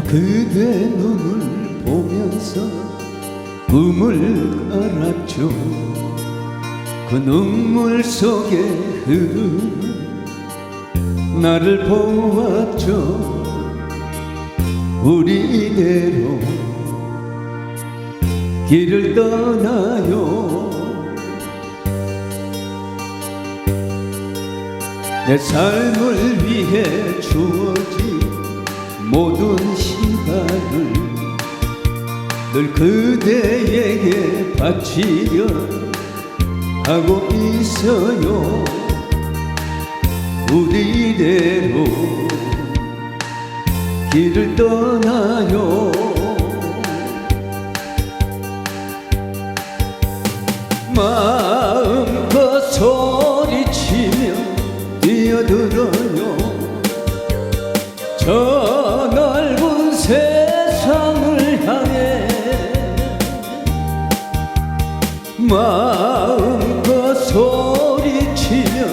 그대 눈을 보면서 꿈을 알았죠. 그 눈물 속에 흐르는 나를 보았죠. 우리 이대로 길을 떠나요. 내 삶을 위해 주어진 모든 늘 그대에게 바치려 하고 있어요. 우리 이대로 길을 떠나요. 마음껏 소리치며 뛰어들어요. 저 마음껏 소리치며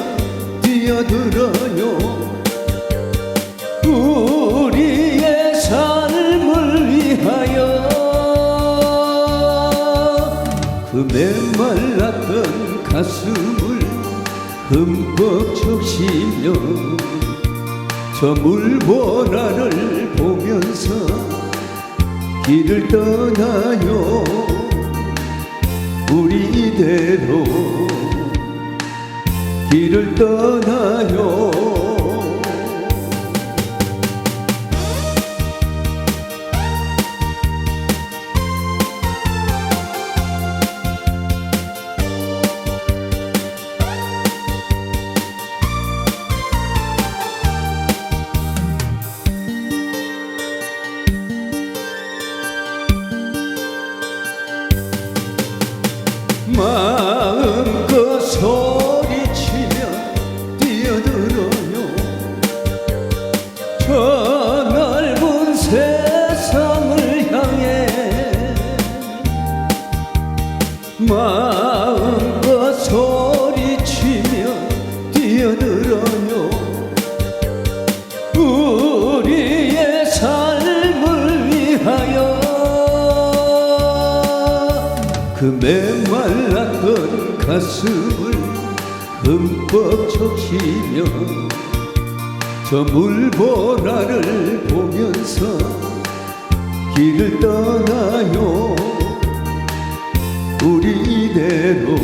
뛰어들어요. 우리의 삶을 위하여 그 메말랐던 가슴을 흠뻑 적시며 저 물보라를 보면서 길을 떠나요 우리 이대로 길을 떠나요 소리치며 뛰어들어요. 저 넓은 세상을 향해 마 그 메말랐던 가슴을 흠뻑 적시며 저 물보라를 보면서 길을 떠나요. 우리 이대로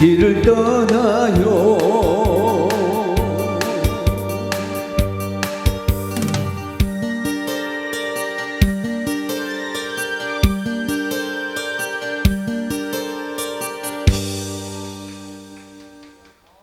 길을 떠나요